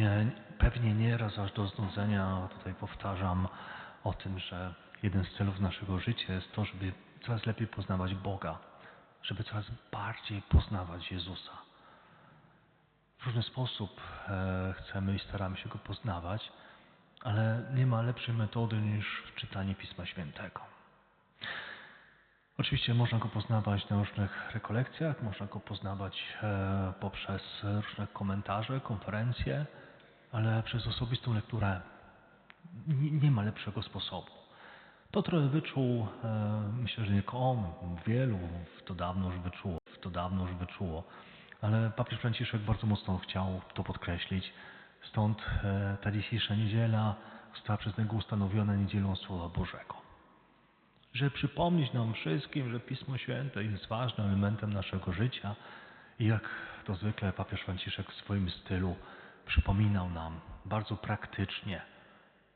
Nie, pewnie nie raz aż do znudzenia tutaj powtarzam o tym, że jeden z celów naszego życia jest to, żeby coraz lepiej poznawać Boga, żeby coraz bardziej poznawać Jezusa. W różny sposób e, chcemy i staramy się Go poznawać, ale nie ma lepszej metody niż czytanie Pisma Świętego. Oczywiście można go poznawać na różnych rekolekcjach, można go poznawać e, poprzez różne komentarze, konferencje, ale przez osobistą lekturę nie, ma lepszego sposobu. To trochę wyczuł, e, myślę, że nie on, wielu to dawno już wyczuło, to dawno już wyczuło, ale papież Franciszek bardzo mocno chciał to podkreślić. Stąd e, ta dzisiejsza niedziela została przez niego ustanowiona niedzielą Słowa Bożego. Żeby przypomnieć nam wszystkim, że Pismo Święte jest ważnym elementem naszego życia i jak to zwykle papież Franciszek w swoim stylu przypominał nam bardzo praktycznie,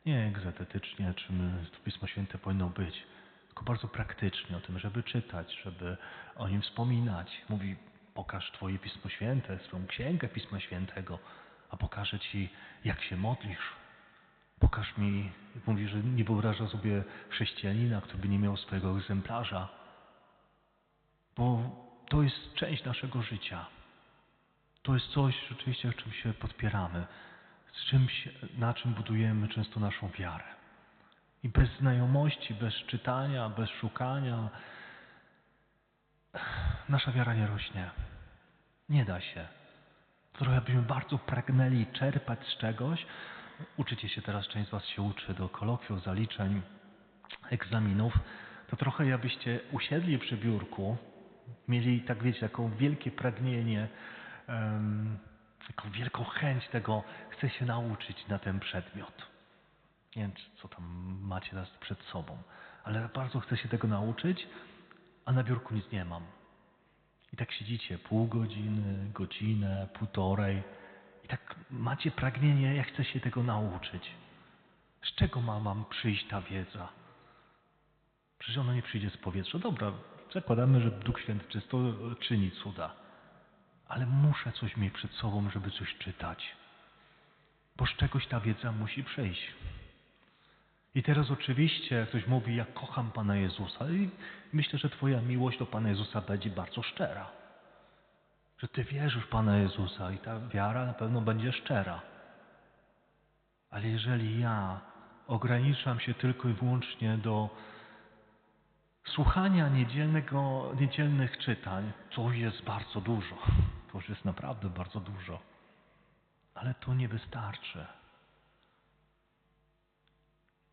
nie egzetetycznie, czym to Pismo Święte powinno być, tylko bardzo praktycznie o tym, żeby czytać, żeby o nim wspominać. Mówi, pokaż Twoje Pismo Święte, swoją księgę Pisma Świętego, a pokażę Ci, jak się modlisz. Pokaż mi, mówi, że nie wyobraża sobie chrześcijanina, który by nie miał swojego egzemplarza, bo to jest część naszego życia. To jest coś rzeczywiście, czym się podpieramy, z czymś, na czym budujemy często naszą wiarę. I bez znajomości, bez czytania, bez szukania, nasza wiara nie rośnie. Nie da się. Trochę byśmy bardzo pragnęli czerpać z czegoś. Uczycie się teraz, część z Was się uczy do kolokwiów, zaliczeń, egzaminów. To trochę jakbyście usiedli przy biurku, mieli, tak wiecie, taką wielkie pragnienie, um, taką wielką chęć tego, chcę się nauczyć na ten przedmiot. Nie wiem, co tam macie teraz przed sobą, ale bardzo chcę się tego nauczyć, a na biurku nic nie mam. I tak siedzicie pół godziny, godzinę, półtorej i tak macie pragnienie, ja chcę się tego nauczyć. Z czego ma mam przyjść ta wiedza? Przecież ona nie przyjdzie z powietrza. Dobra, zakładamy, że Duch Święty czysto czyni cuda. Ale muszę coś mieć przed sobą, żeby coś czytać. Bo z czegoś ta wiedza musi przyjść. I teraz oczywiście ktoś mówi, ja kocham Pana Jezusa i myślę, że Twoja miłość do Pana Jezusa będzie bardzo szczera. Że Ty wierzysz w Pana Jezusa i ta wiara na pewno będzie szczera. Ale jeżeli ja ograniczam się tylko i wyłącznie do słuchania niedzielnego, niedzielnych czytań, to jest bardzo dużo. To już jest naprawdę bardzo dużo. Ale to nie wystarczy.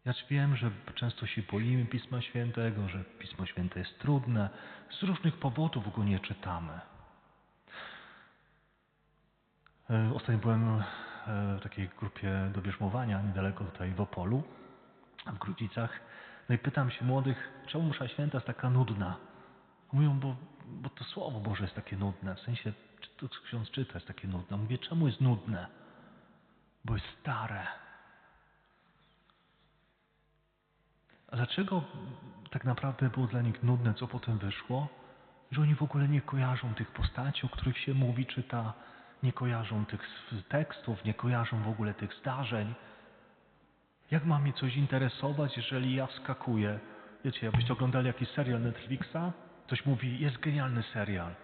Ja wiem, że często się boimy Pisma Świętego, że Pismo Święte jest trudne. Z różnych powodów go nie czytamy. E, ostatnio byłem e, w takiej grupie do bierzmowania niedaleko tutaj w Opolu, w Grudzicach. No i pytam się młodych, czemu msza święta jest taka nudna? Mówią, bo, bo to Słowo Boże jest takie nudne. W sensie, czy to ksiądz czyta jest takie nudne. Mówię, czemu jest nudne? Bo jest stare. A dlaczego tak naprawdę było dla nich nudne, co potem wyszło? Że oni w ogóle nie kojarzą tych postaci, o których się mówi, czyta, nie kojarzą tych tekstów, nie kojarzą w ogóle tych zdarzeń. Jak ma mnie coś interesować, jeżeli ja wskakuję? Wiecie, jakbyście oglądali jakiś serial Netflixa, ktoś mówi, jest genialny serial,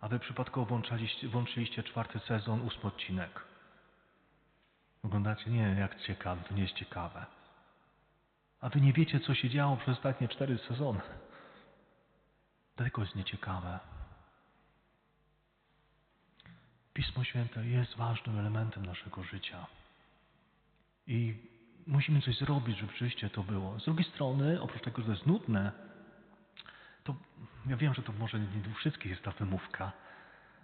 a wy przypadkowo włączyliście, włączyliście czwarty sezon, ósmy odcinek. Oglądacie? Nie, jak ciekawe, to nie jest ciekawe. A wy nie wiecie, co się działo przez ostatnie cztery sezony. Dlatego jest nieciekawe. Pismo Święte jest ważnym elementem naszego życia. I musimy coś zrobić, żeby rzeczywiście to było. Z drugiej strony, oprócz tego, że to jest nudne, to ja wiem, że to może nie u wszystkich jest ta wymówka,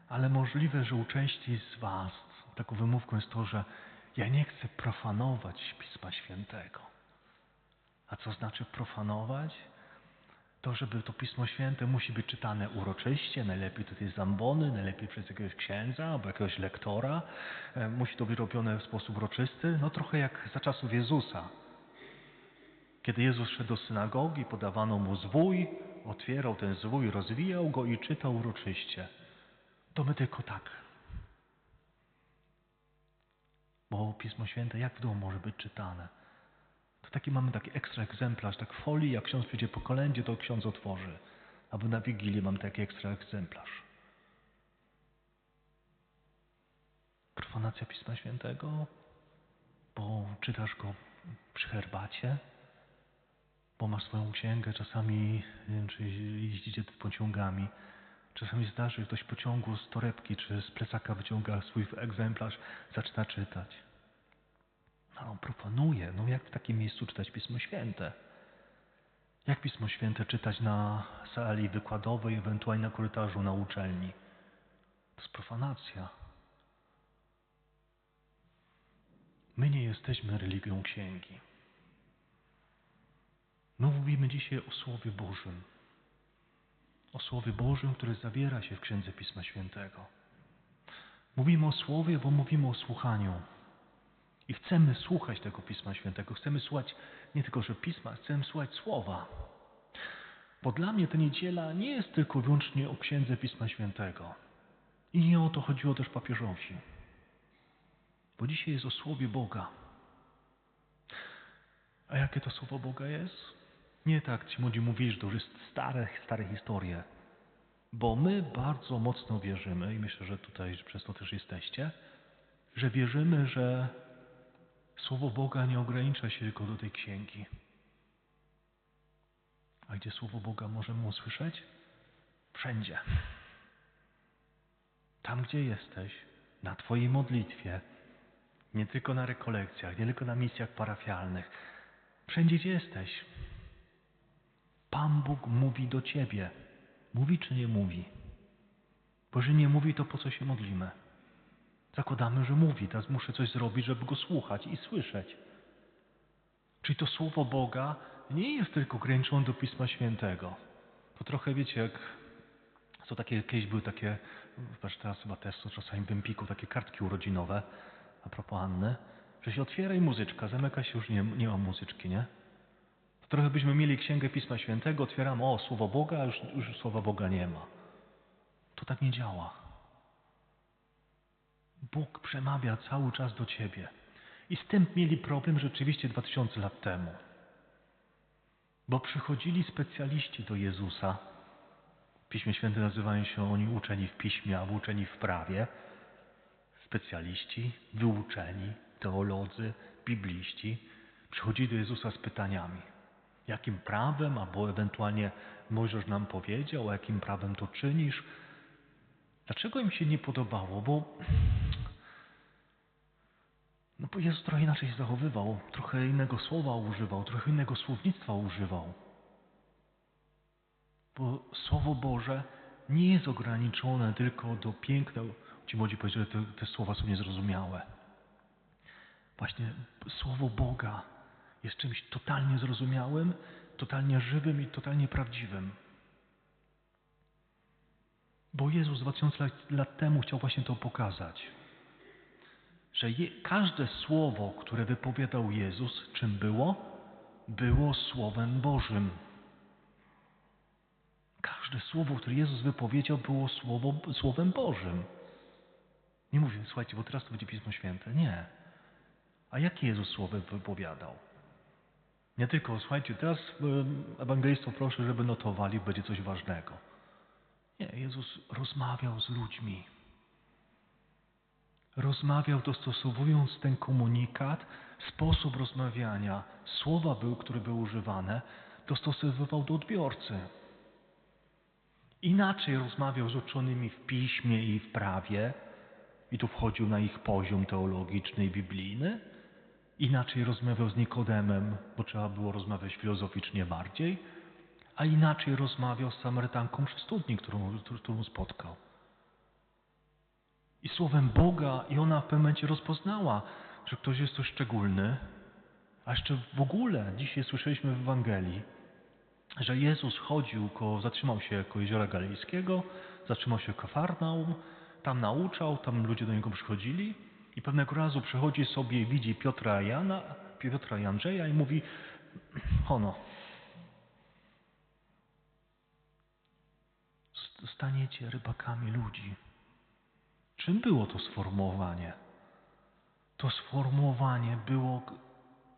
ale możliwe, że u części z Was taką wymówką jest to, że ja nie chcę profanować Pisma Świętego. A co znaczy profanować? To, żeby to Pismo Święte musi być czytane uroczyście, najlepiej tutaj z zambony, najlepiej przez jakiegoś księdza albo jakiegoś lektora. E, musi to być robione w sposób uroczysty, no trochę jak za czasów Jezusa. Kiedy Jezus szedł do synagogi, podawano mu zwój, otwierał ten zwój, rozwijał go i czytał uroczyście. To my tylko tak. Bo Pismo Święte jak w domu może być czytane? Taki mamy taki ekstra egzemplarz, tak folii, jak ksiądz przyjdzie po kolędzie, to ksiądz otworzy. Albo na Wigilię mam taki ekstra egzemplarz. Profanacja Pisma Świętego, bo czytasz go przy herbacie, bo masz swoją księgę, czasami, wiem, czy jeździcie pociągami, czasami zdarzy, że ktoś pociągu z torebki czy z plecaka wyciąga swój egzemplarz, zaczyna czytać. No, on profanuje. No jak w takim miejscu czytać Pismo Święte? Jak Pismo Święte czytać na sali wykładowej, ewentualnie na korytarzu na uczelni? To jest profanacja. My nie jesteśmy religią księgi. My mówimy dzisiaj o Słowie Bożym. O Słowie Bożym, które zawiera się w Księdze Pisma Świętego. Mówimy o Słowie, bo mówimy o słuchaniu. I chcemy słuchać tego Pisma Świętego. Chcemy słuchać nie tylko, że Pisma, chcemy słuchać Słowa. Bo dla mnie ta niedziela nie jest tylko wyłącznie o Księdze Pisma Świętego. I nie o to chodziło też papieżowi. Bo dzisiaj jest o Słowie Boga. A jakie to Słowo Boga jest? Nie tak ci młodzi mówili, że to już jest stare, stare historie. Bo my bardzo mocno wierzymy, i myślę, że tutaj przez to też jesteście, że wierzymy, że Słowo Boga nie ogranicza się tylko do tej księgi. A gdzie Słowo Boga możemy usłyszeć? Wszędzie. Tam, gdzie jesteś, na Twojej modlitwie, nie tylko na rekolekcjach, nie tylko na misjach parafialnych, wszędzie, gdzie jesteś. Pan Bóg mówi do Ciebie. Mówi czy nie mówi? Bo że nie mówi, to po co się modlimy? Zakładamy, że mówi. Teraz muszę coś zrobić, żeby go słuchać i słyszeć. Czyli to słowo Boga nie jest tylko ograniczone do Pisma Świętego. To trochę wiecie, jak są takie, kiedyś były takie, teraz chyba też są czasami w Empiku, takie kartki urodzinowe, a propos Anny, że się otwiera i muzyczka, zamyka się już nie, nie ma muzyczki, nie? To trochę byśmy mieli Księgę Pisma Świętego, otwieramy, o, Słowo Boga, a już, już Słowa Boga nie ma. To tak nie działa. Bóg przemawia cały czas do ciebie. I z tym mieli problem rzeczywiście 2000 lat temu. Bo przychodzili specjaliści do Jezusa. W Piśmie Świętym nazywają się oni uczeni w piśmie albo uczeni w prawie. Specjaliści, wyuczeni, teolodzy, bibliści przychodzili do Jezusa z pytaniami. Jakim prawem, albo ewentualnie Mojżesz nam powiedział, jakim prawem to czynisz? Dlaczego im się nie podobało? Bo no bo Jezus trochę inaczej się zachowywał, trochę innego słowa używał, trochę innego słownictwa używał. Bo Słowo Boże nie jest ograniczone tylko do piękna. Ci młodzi powiedzieli, że te, te słowa są niezrozumiałe. Właśnie Słowo Boga jest czymś totalnie zrozumiałym, totalnie żywym i totalnie prawdziwym. Bo Jezus 2000 lat, lat temu chciał właśnie to pokazać że je, każde słowo, które wypowiadał Jezus, czym było? Było Słowem Bożym. Każde słowo, które Jezus wypowiedział, było słowo, Słowem Bożym. Nie mówię, słuchajcie, bo teraz to będzie Pismo Święte. Nie. A jakie Jezus słowo wypowiadał? Nie tylko, słuchajcie, teraz ewangelistów proszę, żeby notowali, będzie coś ważnego. Nie, Jezus rozmawiał z ludźmi rozmawiał dostosowując ten komunikat, sposób rozmawiania, słowa, były, które były używane, dostosowywał do odbiorcy. Inaczej rozmawiał z uczonymi w piśmie i w prawie, i tu wchodził na ich poziom teologiczny i biblijny. Inaczej rozmawiał z Nikodemem, bo trzeba było rozmawiać filozoficznie bardziej, a inaczej rozmawiał z Samarytanką przy studni, którą, którą spotkał i słowem Boga i ona w pewnym momencie rozpoznała, że ktoś jest coś szczególny. A jeszcze w ogóle dzisiaj słyszeliśmy w Ewangelii, że Jezus chodził, ko, zatrzymał się koło jeziora Galejskiego, zatrzymał się Kafarnaum, tam nauczał, tam ludzie do niego przychodzili i pewnego razu przychodzi sobie i widzi Piotra Jana, Piotra i Andrzeja i mówi ono, staniecie rybakami ludzi. Czym było to sformułowanie? to sformułowanie było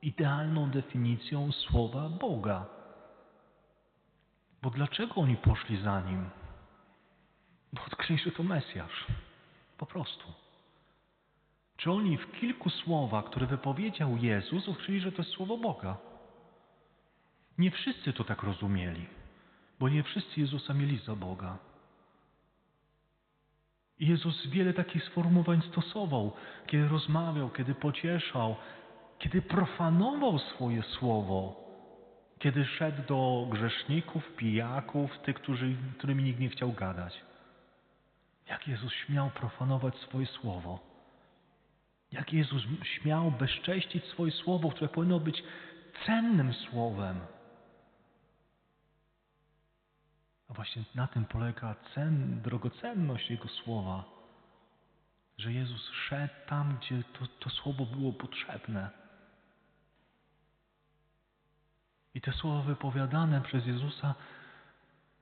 idealną definicją słowa Boga. Bo dlaczego oni poszli za nim? Bo odkryli, że to Mesjasz. Po prostu. Czy oni w kilku słowach, które wypowiedział Jezus, odkryli, że to jest słowo Boga? Nie wszyscy to tak rozumieli, bo nie wszyscy Jezusa mieli za Boga. Jezus wiele takich sformułowań stosował, kiedy rozmawiał, kiedy pocieszał, kiedy profanował swoje słowo, kiedy szedł do grzeszników, pijaków, tych, którzy, którymi nikt nie chciał gadać. Jak Jezus śmiał profanować swoje słowo? Jak Jezus śmiał bezcześcić swoje słowo, które powinno być cennym słowem? A właśnie na tym polega cen, drogocenność Jego słowa, że Jezus szedł tam, gdzie to, to słowo było potrzebne. I te słowa wypowiadane przez Jezusa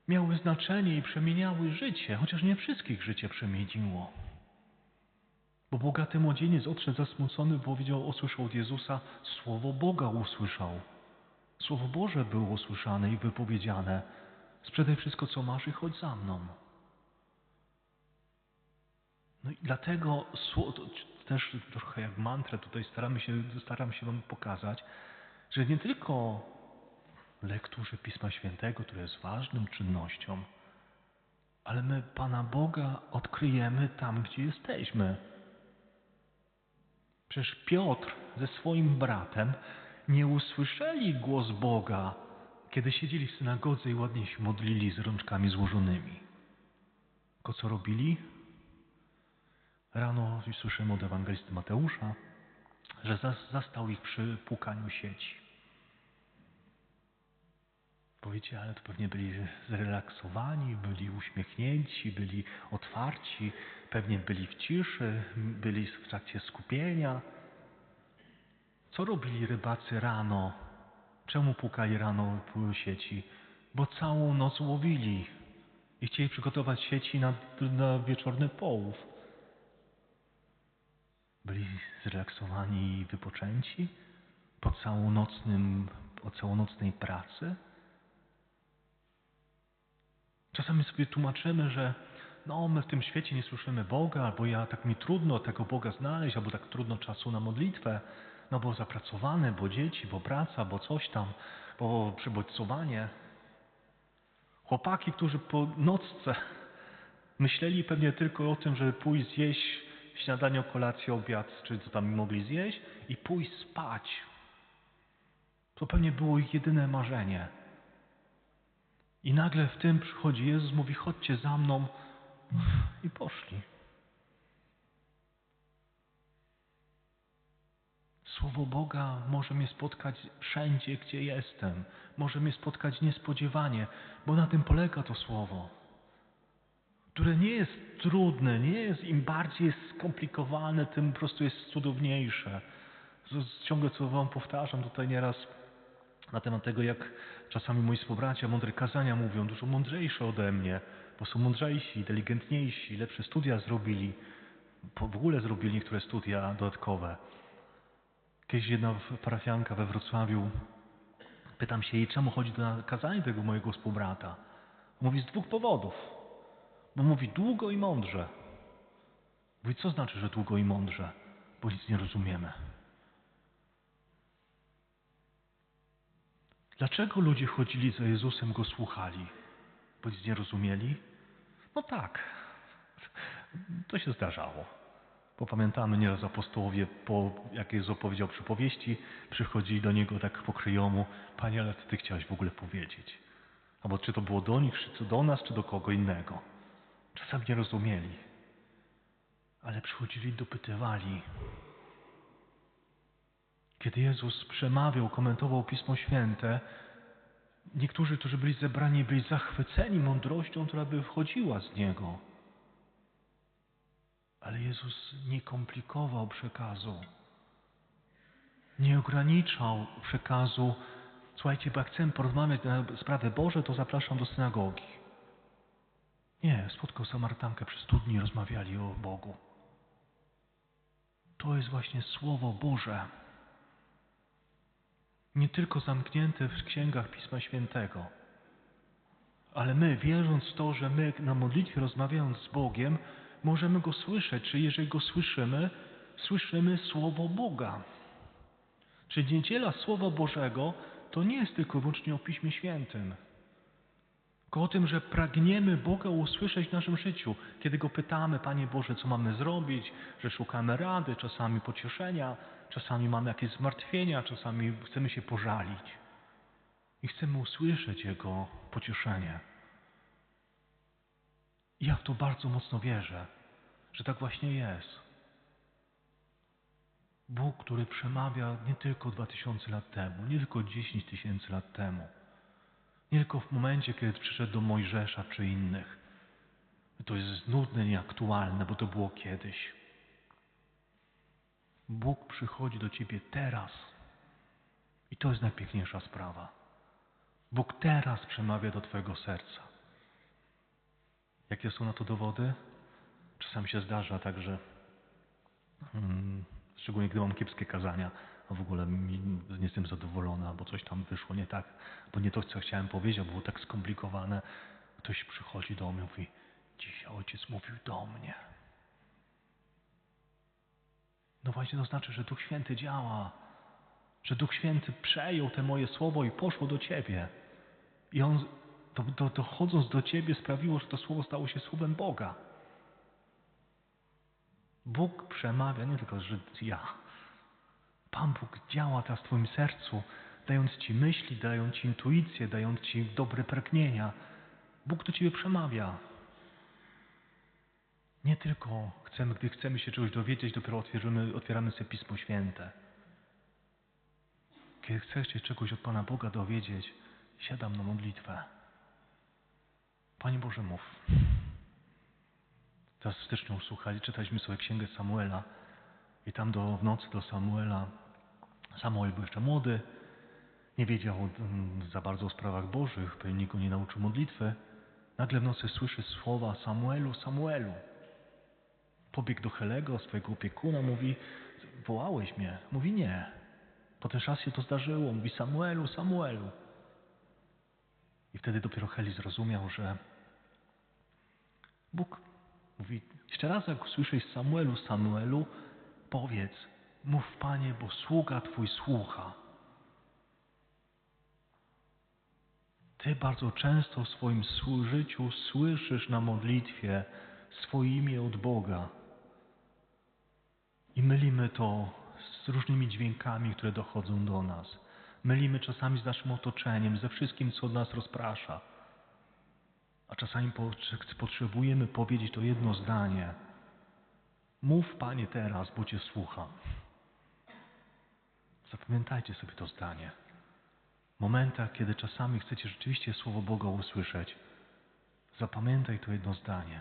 miały znaczenie i przemieniały życie, chociaż nie wszystkich życie przemieniło. Bo bogaty młodzieniec odszedł zasmucony, bo powiedział, usłyszał od Jezusa, słowo Boga usłyszał. Słowo Boże było usłyszane i wypowiedziane. Sprzedaj wszystko, co masz i chodź za mną. No i dlatego też trochę jak mantrę tutaj staramy się, staram się Wam pokazać, że nie tylko lekturze Pisma Świętego, które jest ważną czynnością, ale my Pana Boga odkryjemy tam, gdzie jesteśmy. Przecież Piotr ze swoim bratem nie usłyszeli głos Boga, kiedy siedzieli w synagodze i ładnie się modlili z rączkami złożonymi. Tylko co robili? Rano słyszymy od ewangelisty Mateusza, że zas- zastał ich przy płukaniu sieci. Powiecie, ale to pewnie byli zrelaksowani, byli uśmiechnięci, byli otwarci, pewnie byli w ciszy, byli w trakcie skupienia. Co robili rybacy rano? Czemu pukali rano w sieci? Bo całą noc łowili i chcieli przygotować sieci na, na wieczorny połów. Byli zrelaksowani i wypoczęci po całonocnym, po całonocnej pracy. Czasami sobie tłumaczymy, że no, my w tym świecie nie słyszymy Boga, albo ja tak mi trudno tego Boga znaleźć, albo tak trudno czasu na modlitwę, no bo zapracowany, bo dzieci, bo praca, bo coś tam, bo przybodźcowanie. Chłopaki, którzy po nocce myśleli pewnie tylko o tym, żeby pójść zjeść śniadanie, kolację, obiad, czy co tam mogli zjeść i pójść spać. To pewnie było ich jedyne marzenie. I nagle w tym przychodzi Jezus, mówi: chodźcie za mną. I poszli. Słowo Boga może mnie spotkać wszędzie, gdzie jestem. Może mnie spotkać niespodziewanie, bo na tym polega to słowo. Które nie jest trudne, nie jest im bardziej jest skomplikowane, tym po prostu jest cudowniejsze. Ciągle co Wam powtarzam tutaj nieraz na temat tego, jak czasami moi współbracia mądre kazania mówią, dużo mądrzejsze ode mnie, bo są mądrzejsi, inteligentniejsi, lepsze studia zrobili, w ogóle zrobili niektóre studia dodatkowe. Kiedyś jedna parafianka we Wrocławiu, pytam się jej, czemu chodzi na kazanie tego mojego współbrata. Mówi z dwóch powodów. Bo mówi długo i mądrze. Mówi, co znaczy, że długo i mądrze? Bo nic nie rozumiemy. Dlaczego ludzie chodzili za Jezusem, go słuchali? Bo nic nie rozumieli? No tak, to się zdarzało. Bo pamiętamy nieraz apostołowie, po, jak Jezus opowiedział przypowieści, przychodzili do Niego tak po kryjomu, Panie, ale co Ty chciałeś w ogóle powiedzieć? Albo czy to było do nich, czy do nas, czy do kogo innego. Czasami nie rozumieli. Ale przychodzili, dopytywali. Kiedy Jezus przemawiał, komentował Pismo Święte, niektórzy, którzy byli zebrani, byli zachwyceni mądrością, która by wchodziła z Niego. Jezus nie komplikował przekazu. Nie ograniczał przekazu. Słuchajcie, bo jak chcę porozmawiać na sprawy Boże, to zapraszam do synagogi. Nie, spotkał Samarytankę przez stu dni, rozmawiali o Bogu. to jest właśnie Słowo Boże. Nie tylko zamknięte w księgach Pisma Świętego, ale my, wierząc w to, że my na modlitwie rozmawiając z Bogiem, możemy Go słyszeć, czy jeżeli Go słyszymy, słyszymy Słowo Boga. Czyli niedziela Słowa Bożego to nie jest tylko wyłącznie o Piśmie Świętym, tylko o tym, że pragniemy Boga usłyszeć w naszym życiu. Kiedy Go pytamy, Panie Boże, co mamy zrobić, że szukamy rady, czasami pocieszenia, czasami mamy jakieś zmartwienia, czasami chcemy się pożalić. I chcemy usłyszeć Jego pocieszenie. Ja w to bardzo mocno wierzę, że tak właśnie jest. Bóg, który przemawia nie tylko dwa tysiące lat temu, nie tylko dziesięć tysięcy lat temu, nie tylko w momencie, kiedy przyszedł do Mojżesza czy innych. To jest nudne, nieaktualne, bo to było kiedyś. Bóg przychodzi do ciebie teraz. I to jest najpiękniejsza sprawa. Bóg teraz przemawia do twojego serca. Jakie są na to dowody? Czasami się zdarza tak, że mm, szczególnie gdy mam kiepskie kazania, a w ogóle nie jestem zadowolona, bo coś tam wyszło nie tak, bo nie to, co chciałem powiedzieć, było tak skomplikowane. Ktoś przychodzi do mnie i mówi, dzisiaj ojciec mówił do mnie. No właśnie to znaczy, że Duch Święty działa, że Duch Święty przejął te moje słowo i poszło do Ciebie. I On, to, to, dochodząc do Ciebie, sprawiło, że to słowo stało się słowem Boga. Bóg przemawia, nie tylko, że ja. Pan Bóg działa teraz w Twoim sercu, dając Ci myśli, dając Ci intuicję, dając Ci dobre pragnienia. Bóg do Ciebie przemawia. Nie tylko chcemy, gdy chcemy się czegoś dowiedzieć, dopiero otwieramy, otwieramy sobie Pismo Święte. Kiedy chcesz się czegoś od Pana Boga dowiedzieć, siadam na modlitwę. Panie Boże, mów. Teraz w styczniu słuchali, czytaliśmy sobie Księgę Samuela i tam do, w nocy do Samuela Samuel był jeszcze młody, nie wiedział mm, za bardzo o sprawach bożych, pewnie nikt nie nauczył modlitwy. Nagle w nocy słyszy słowa Samuelu, Samuelu. Pobiegł do Helego, swojego opiekuna, mówi, wołałeś mnie? Mówi, nie. Potem raz się to zdarzyło, mówi, Samuelu, Samuelu. I wtedy dopiero Heli zrozumiał, że Bóg mówi, jeszcze raz jak usłyszysz Samuelu, Samuelu, powiedz, mów Panie, bo sługa Twój słucha. Ty bardzo często w swoim życiu słyszysz na modlitwie swoje od Boga. I mylimy to z różnymi dźwiękami, które dochodzą do nas. Mylimy czasami z naszym otoczeniem, ze wszystkim, co nas rozprasza. A czasami po- potrzebujemy powiedzieć to jedno zdanie. Mów, Panie, teraz, bo Cię słucham. Zapamiętajcie sobie to zdanie. W momentach, kiedy czasami chcecie rzeczywiście Słowo Boga usłyszeć, zapamiętaj to jedno zdanie.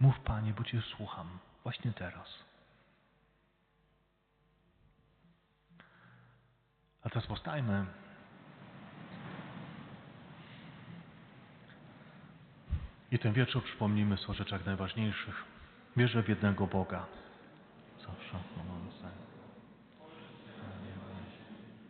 Mów, Panie, bo Cię słucham. Właśnie teraz. A teraz powstajmy. I ten wieczór przypomnijmy sobie o rzeczach najważniejszych. Wierzę w jednego Boga. Zawsze.